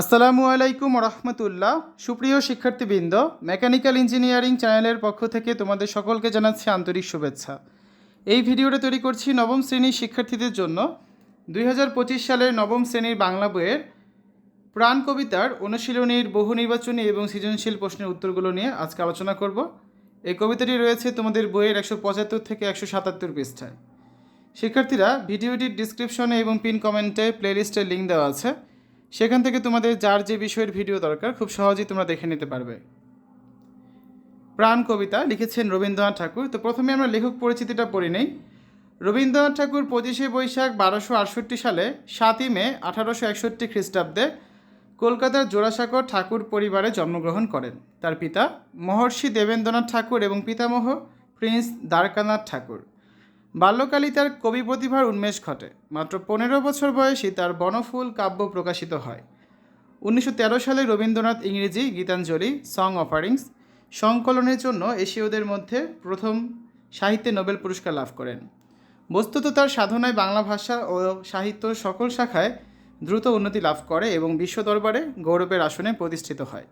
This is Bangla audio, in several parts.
আসসালামু আলাইকুম রহমতুল্লাহ সুপ্রিয় শিক্ষার্থীবৃন্দ, মেকানিক্যাল ইঞ্জিনিয়ারিং চ্যানেলের পক্ষ থেকে তোমাদের সকলকে জানাচ্ছি আন্তরিক শুভেচ্ছা। এই ভিডিওটা তৈরি করছি নবম শ্রেণির শিক্ষার্থীদের জন্য। দুই হাজার পঁচিশ সালের নবম শ্রেণির বাংলা বইয়ের প্রাণ কবিতার অনুশীলনীর বহু নির্বাচনী এবং সৃজনশীল প্রশ্নের উত্তরগুলো নিয়ে আজকে আলোচনা করব। এই কবিতাটি রয়েছে তোমাদের বইয়ের একশো পঁচাত্তর থেকে একশো সাতাত্তর পৃষ্ঠায়। শিক্ষার্থীরা ভিডিওটির ডিসক্রিপশনে এবং পিন কমেন্টে প্লেলিস্টের লিঙ্ক দেওয়া আছে। সেখান থেকে তোমাদের যার যে বিষয়ের ভিডিও দরকার, খুব সহজেই তোমরা দেখে নিতে পারবে। প্রাণ কবিতা লিখেছেন রবীন্দ্রনাথ ঠাকুর। তো প্রথমে আমরা লেখক পরিচিতিটা পড়ি নেই। রবীন্দ্রনাথ ঠাকুর পঁচিশে বৈশাখ বারোশো আটষট্টি সালে সাতই মে আঠারোশো একষট্টি খ্রিস্টাব্দে কলকাতার জোড়াসাঁকর ঠাকুর পরিবারে জন্মগ্রহণ করেন। তার পিতা মহর্ষি দেবেন্দ্রনাথ ঠাকুর এবং পিতামহ প্রিন্স দ্বারকানাথ ঠাকুর। বাল্যকালই তার কবি প্রতিভার উন্মেষ ঘটে। মাত্র পনেরো বছর বয়সী তার বনফুল কাব্য প্রকাশিত হয়। উনিশশো তেরো সালে রবীন্দ্রনাথ ইংরেজি গীতাঞ্জলি সং অফারিংস সংকলনের জন্য এশীয়দের মধ্যে প্রথম সাহিত্যে নোবেল পুরস্কার লাভ করেন। বস্তুত তার সাধনায় বাংলা ভাষা ও সাহিত্য সকল শাখায় দ্রুত উন্নতি লাভ করে এবং বিশ্ব দরবারে গৌরবের আসনে প্রতিষ্ঠিত হয়।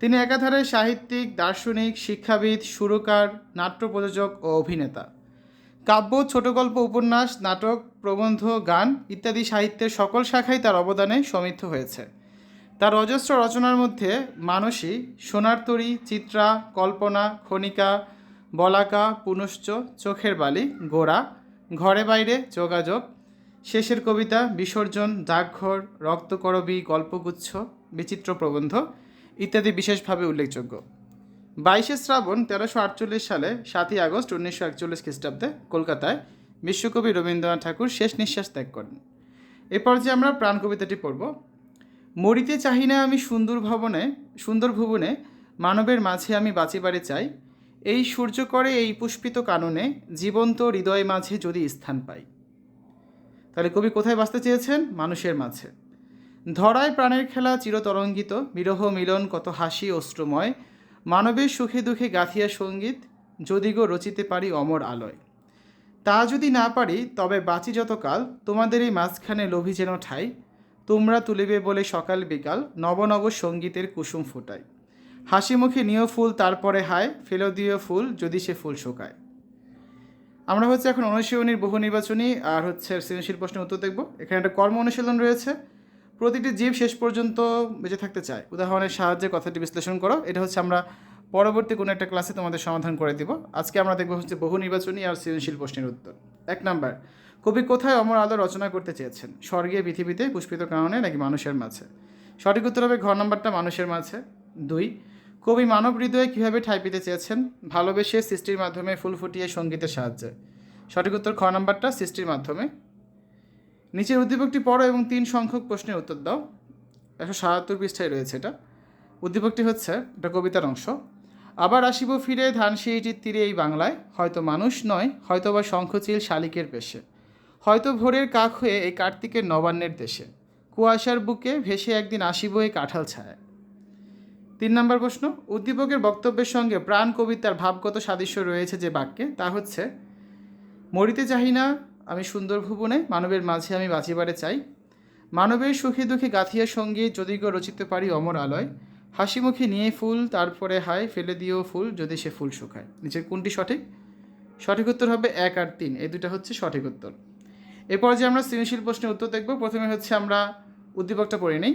তিনি একাধারে সাহিত্যিক, দার্শনিক, শিক্ষাবিদ, সুরকার, নাট্য প্রযোজক ও অভিনেতা। কাব্য ছোট গল্প উপন্যাস, নাটক, প্রবন্ধ, গান ইত্যাদি সাহিত্যের সকল শাখায় তার অবদানে সমৃদ্ধ হয়েছে। তার অজস্র রচনার মধ্যে মানসী, সোনার তরী, চিত্রা, কল্পনা, খনিকা, বলাকা, পুনশ্চ, চোখের বালি গোড়া ঘরে বাইরে, যোগাযোগ, শেষের কবিতা, বিসর্জন, ডাকঘর, রক্তকরবী, গল্পগুচ্ছ, বিচিত্র প্রবন্ধ ইত্যাদি বিশেষভাবে উল্লেখযোগ্য। বাইশে শ্রাবণ তেরোশো আটচল্লিশ সালে সাতই আগস্ট উনিশশো একচল্লিশ খ্রিস্টাব্দে কলকাতায় বিশ্বকবি রবীন্দ্রনাথ ঠাকুর শেষ নিঃশ্বাস ত্যাগ করেন। এরপর যে আমরা প্রাণ কবিতাটি পড়ব, মরিতে চাহি না আমি সুন্দর ভবনে, সুন্দর ভুবনে, মানবের মাঝে আমি বাঁচিবারে চাই। এই সূর্য করে এই পুষ্পিত কাননে, জীবন্ত হৃদয় মাঝে যদি স্থান পাই। তাহলে কবি কোথায় বাঁচতে চেয়েছেন? মানুষের মাঝে। ধরায় প্রাণের খেলা চিরতরঙ্গিত, বিরহ মিলন কত হাসি অশ্রুময় মানবের সুখে দুঃখে গাথিয়া সংগীত যদি গো রচিতে পারি অমর আলয়। তা যদি না পারি, তবে বাঁচি যতকাল, তোমাদের এই মাঝখানে লোভী যেন ঠাই। তোমরা তুলিবে বলে সকাল বিকাল নব নব সঙ্গীতের কুসুম ফোটায়। হাসি মুখে নিয় ফুল, তারপরে হায়, ফেলো দিও ফুল, যদি সে ফুল শোকায়। আমরা হচ্ছে এখন অনুশীলনীর বহু নির্বাচনী, আর হচ্ছে সৃজনশীল প্রশ্নের উত্তর দেখব। এখানে একটা কর্ম অনুশীলন রয়েছে। প্রতিটি জীব শেষ পর্যন্ত বেঁচে থাকতে চায়। উদাহরণের সাহায্যে কথাটি বিশ্লেষণ করো। এটা হচ্ছে আমরা পরবর্তী কোনো একটা ক্লাসে তোমাদের সমাধান করে দিব। আজকে আমরা দেখব হচ্ছে বহু নির্বাচনী আর সৃজনশীল প্রশ্নের উত্তর। এক নাম্বার, কবি কোথায় অমর আলো রচনা করতে চেয়েছেন? স্বর্গে পৃথিবীতে পুষ্পিত কারণে নাকি মানুষের মাঝে? সঠিক উত্তর হবে ঘ নাম্বারটা মানুষের মাঝে। দুই, কবি মানব হৃদয়ে কীভাবে ঠাঁই পেতে চেয়েছেন? ভালোবেসে সৃষ্টির মাধ্যমে ফুল ফুটিয়ে সঙ্গীতের সাহায্যে। সঠিক উত্তর খ নাম্বারটা সৃষ্টির মাধ্যমে। নিচের উদ্দীপকটি পড়ো এবং তিন সংখ্যক প্রশ্নের উত্তর দাও। একশো সাতাত্তর পৃষ্ঠায় রয়েছে এটা। উদ্দীপকটি হচ্ছে এটা কবিতার অংশ। আবার আসিব ফিরে ধান সিঁড়িটির তীরে এই বাংলায়, হয়তো মানুষ নয় হয়তো বা শঙ্খচিল শালিকের পেশে। হয়তো ভোরের কাক হয়ে এই কার্তিকের নবান্নের দেশে। কুয়াশার বুকে ভেসে একদিন আসিব এই কাঁঠাল ছায় তিন নম্বর প্রশ্ন, উদ্দীপকের বক্তব্যের সঙ্গে প্রাণ কবিতার ভাবগত সাদৃশ্য রয়েছে যে বাক্যে, তা হচ্ছে, মরিতে চাহি না আমি সুন্দর ভুবনে মানবের মাঝে আমি বাঁচিবারে চাই। মানবের সুখে দুঃখে গাথিয়া সঙ্গে যদি গো রচিতে পারি অমর আলয়। হাসি মুখে নিয়ে ফুল, তারপরে হায়, ফেলে দিও ফুল যদি সে ফুল শুকায়। নিচের কোনটি সঠিক? সঠিক উত্তর হবে এক আর তিন। এই দুটা হচ্ছে সঠিক উত্তর। এরপর যে আমরা সৃজনশীল প্রশ্নের উত্তর দেখব, প্রথমে হচ্ছে আমরা উদ্দীপকটা পড়ে নিই।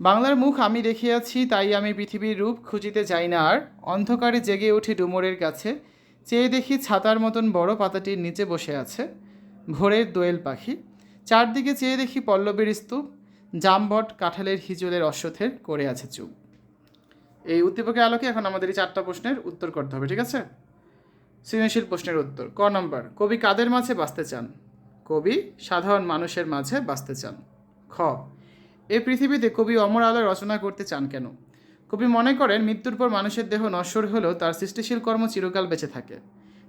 বাংলার মুখ আমি দেখিয়াছি, তাই আমি পৃথিবীর রূপ খুঁজিতে যাই না আর। অন্ধকারে জেগে উঠি ডুমরের কাছে চেয়ে দেখি ছাতার মতন বড় পাতাটির নিচে বসে আছে। ভোরের দোয়েল পাখি। চারদিকে চেয়ে দেখি পল্লবের স্তূপ, জামবট, কাঁঠালের হিজলের অশ্বথের করে আছে চুপ। এই উদ্দীপকের আলোকে এখন আমাদের এই চারটা প্রশ্নের উত্তর করতে হবে, ঠিক আছে? সৃজনশীল প্রশ্নের উত্তর। ক নম্বর, কবি কাদের মাঝে বাঁচতে চান? কবি সাধারণ মানুষের মাঝে বাঁচতে চান। খ এই পৃথিবীতে কবি অমর আলো রচনা করতে চান কেন? কবি মনে করেন মৃত্যুর পর মানুষের দেহ নশ্বর হলেও তার সৃষ্টিশীল কর্ম চিরকাল বেঁচে থাকে।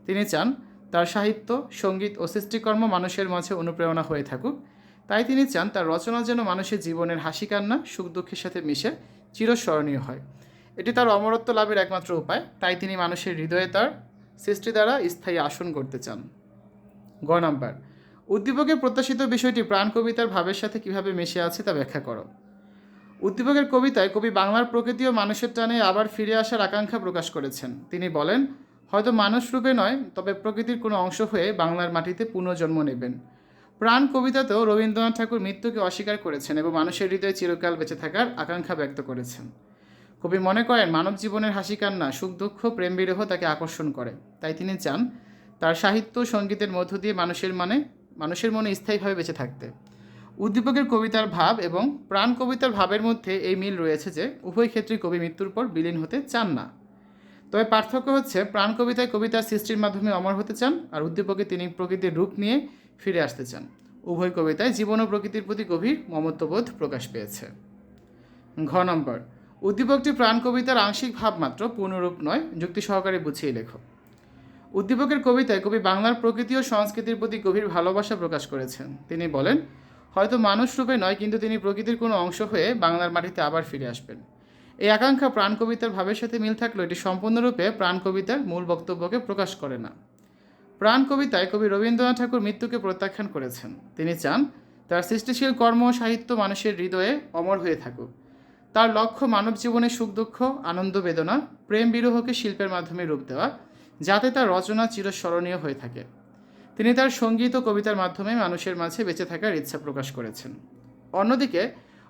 তিনি চান তার সাহিত্য, সংগীত ও সৃষ্টিকর্ম মানুষের মাঝে অনুপ্রেরণা হয়ে থাকুক। তাই তিনি চান তার রচনা যেন মানুষের জীবনের হাসি কান্না, সুখ দুঃখের সাথে মিশে চিরস্মরণীয় হয়। এটি তার অমরত্ব লাভের একমাত্র উপায়। তাই তিনি মানুষের হৃদয়ে তার সৃষ্টি দ্বারা স্থায়ী আসন করতে চান। গ নাম্বার। উদ্দীপকের প্রত্যাশিত বিষয়টি প্রাণ কবিতার ভাবের সাথে কীভাবে মিশে আছে তা ব্যাখ্যা করো। উদ্দীপকের কবিতায় কবি বাংলার প্রকৃতি ও মানুষের টানে আবার ফিরে আসার আকাঙ্ক্ষা প্রকাশ করেছেন। তিনি বলেন হয়তো মানুষ রূপে নয়, তবে প্রকৃতির কোনো অংশ হয়ে বাংলার মাটিতে পুনর্জন্ম নেবেন। প্রাণ কবিতাতেও রবীন্দ্রনাথ ঠাকুর মৃত্যুকে অস্বীকার করেছেন এবং মানুষের হৃদয়ে চিরকাল বেঁচে থাকার আকাঙ্ক্ষা ব্যক্ত করেছেন। কবি মনে করেন, মানব জীবনের হাসি কান্না, সুখ দুঃখ, প্রেম বিরহ তাকে আকর্ষণ করে। তাই তিনি চান তার সাহিত্য সঙ্গীতের মধ্য দিয়ে মানুষের মানে মানুষের মনে স্থায়ীভাবে বেঁচে থাকতে। উদ্দীপকের কবিতার ভাব এবং প্রাণ কবিতার ভাবের মধ্যে এই মিল রয়েছে যে, উভয় ক্ষেত্রেই কবি মৃত্যুর পর বিলীন হতে চান না। তবে পার্থক্য হচ্ছে, প্রাণ কবিতায় কবিতার সৃষ্টির মাধ্যমে অমর হতে চান আর উদ্দীপকে তিনি প্রকৃতির রূপ নিয়ে ফিরে আসতে চান। উভয় কবিতায় জীবন ও প্রকৃতির প্রতি গভীর মমত্ববোধ প্রকাশ পেয়েছে। ঘ নম্বর, উদ্দীপকটি প্রাণ কবিতার আংশিক ভাবমাত্র পূর্ণরূপ নয়, যুক্তি সহকারে বুঝিয়ে লেখো। উদ্দীপকের কবিতায় কবি বাংলার প্রকৃতি ও সংস্কৃতির প্রতি গভীর ভালোবাসা প্রকাশ করেছেন। তিনি বলেন, হয়তো মানুষ রূপে নয়, কিন্তু তিনি প্রকৃতির কোনো অংশ হয়ে বাংলার মাটিতে আবার ফিরে আসবেন। এই আকাঙ্ক্ষা প্রাণ কবিতার ভাবের সাথে মিল থাকলেও এটি সম্পূর্ণরূপে প্রাণ কবিতার মূল বক্তব্যকে প্রকাশ করে না। প্রাণ কবিতায় কবি রবীন্দ্রনাথ ঠাকুর মৃত্যুকে প্রত্যাখ্যান করেছেন। তিনি চান তার সৃষ্টিশীল কর্ম সাহিত্য মানুষের হৃদয়ে অমর হয়ে থাকুক। তার লক্ষ্য মানব জীবনের সুখ দুঃখ, আনন্দ বেদনা, প্রেম বিরহকে শিল্পের মাধ্যমে রূপ দেওয়া, যাতে তার রচনা চিরস্মরণীয় হয়ে থাকে। তিনি তার সংগীত ও কবিতার মাধ্যমে মানুষের মাঝে বেঁচে থাকার ইচ্ছা প্রকাশ করেছেন। অন্যদিকে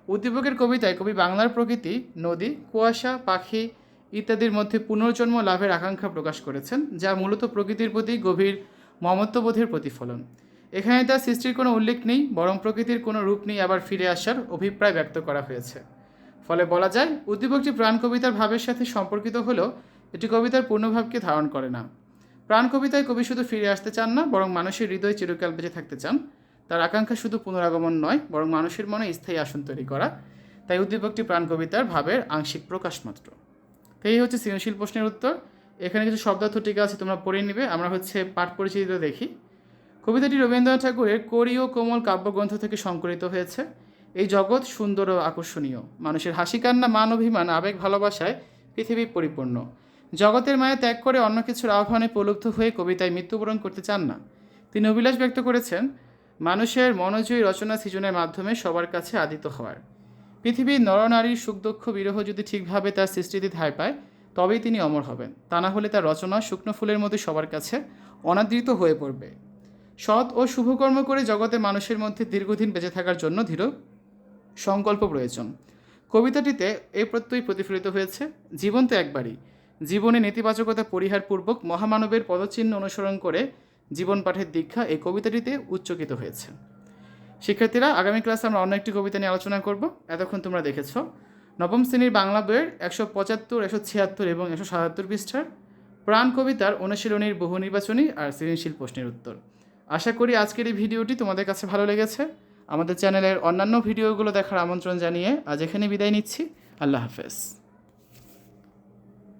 উদ্দীপকের কবিতায় কবি বাংলার প্রকৃতি, নদী, কুয়াশা, পাখি ইত্যাদির মধ্যে পুনর্জন্ম লাভের আকাঙ্ক্ষা প্রকাশ করেছেন, যা মূলত প্রকৃতির প্রতি গভীর মমত্ববোধের প্রতিফলন। এখানে তার সৃষ্টির কোনো উল্লেখ নেই, বরং প্রকৃতির কোনো রূপ নেই আবার ফিরে আসার অভিপ্রায় ব্যক্ত করা হয়েছে। ফলে বলা যায়, উদ্দীপকটি প্রাণ কবিতার ভাবের সাথে সম্পর্কিত হলেও এটি কবিতার পূর্ণভাবকে ধারণ করে না। প্রাণ কবিতায় কবি শুধু ফিরে আসতে চান না, বরং মানুষের হৃদয় চিরকাল বেঁচে থাকতে চান। তার আকাঙ্ক্ষা শুধু পুনরাগমন নয়, বরং মানুষের মনে স্থায়ী আসন তৈরি করা। তাই উদ্দীপকটি প্রাণ কবিতার ভাবের আংশিক প্রকাশ মাত্র। তো এই হচ্ছে সৃজনশীল প্রশ্নের উত্তর। এখানে কিছু শব্দার্থ টিকা আছে, তোমরা পড়ে নিবে। আমরা হচ্ছে পাঠ পরিচিতিটা দেখি। কবিতাটি রবীন্দ্রনাথ ঠাকুরের কোরীয় কোমল কাব্যগ্রন্থ থেকে সংকলিত হয়েছে। এই জগৎ সুন্দর ও আকর্ষণীয়। মানুষের হাসি, কান্না, মান, অভিমান, আবেগ, ভালোবাসায় পৃথিবী পরিপূর্ণ। জগতের মায়া ত্যাগ করে অন্য কিছুর আহ্বানে প্রলুব্ধ হয়ে কবিতায় মৃত্যুবরণ করতে চান না। তিনি অভিলাষ ব্যক্ত করেছেন মানুষের মনোজয়ী রচনা সৃজনের মাধ্যমে সবার কাছে আদিত হওয়ার। পৃথিবীর নরনারীর সুখ দুঃখ বিরহ যদি ঠিকভাবে তার সৃষ্টিতে ঠাঁই পায়, তবেই তিনি অমর হবেন। তা না হলে তার রচনা শুকনো ফুলের মধ্যে সবার কাছে অনাদৃত হয়ে পড়বে। সৎ ও শুভকর্ম করে জগতে মানুষের মধ্যে দীর্ঘদিন বেঁচে থাকার জন্য দৃঢ় সংকল্প প্রয়োজন। কবিতাটিতে এই প্রত্যয় প্রতিফলিত হয়েছে জীবন তো একবারই। জীবনে নেতিবাচকতা পরিহারপূর্বক মহামানবের পদচিহ্ন অনুসরণ করে জীবন পাঠের দীক্ষা এই কবিতাটিতে উচ্চকিত হয়েছে। শিক্ষার্থীরা, আগামী ক্লাসে আমরা অন্য একটি কবিতা নিয়ে আলোচনা করব। এতক্ষণ তোমরা দেখেছ। নবম শ্রেণির বাংলা বইয়ের একশো পঁচাত্তর, একশো ছিয়াত্তর এবং একশো সাতাত্তর পৃষ্ঠার প্রাণ কবিতার অনুশীলনীর বহু নির্বাচনী আর সৃজনশীল প্রশ্নের উত্তর। আশা করি আজকের এই ভিডিওটি তোমাদের কাছে ভালো লেগেছে। আমাদের চ্যানেলের অন্যান্য ভিডিওগুলো দেখার আমন্ত্রণ জানিয়ে আজ এখানে বিদায় নিচ্ছি। আল্লাহ হাফেজ।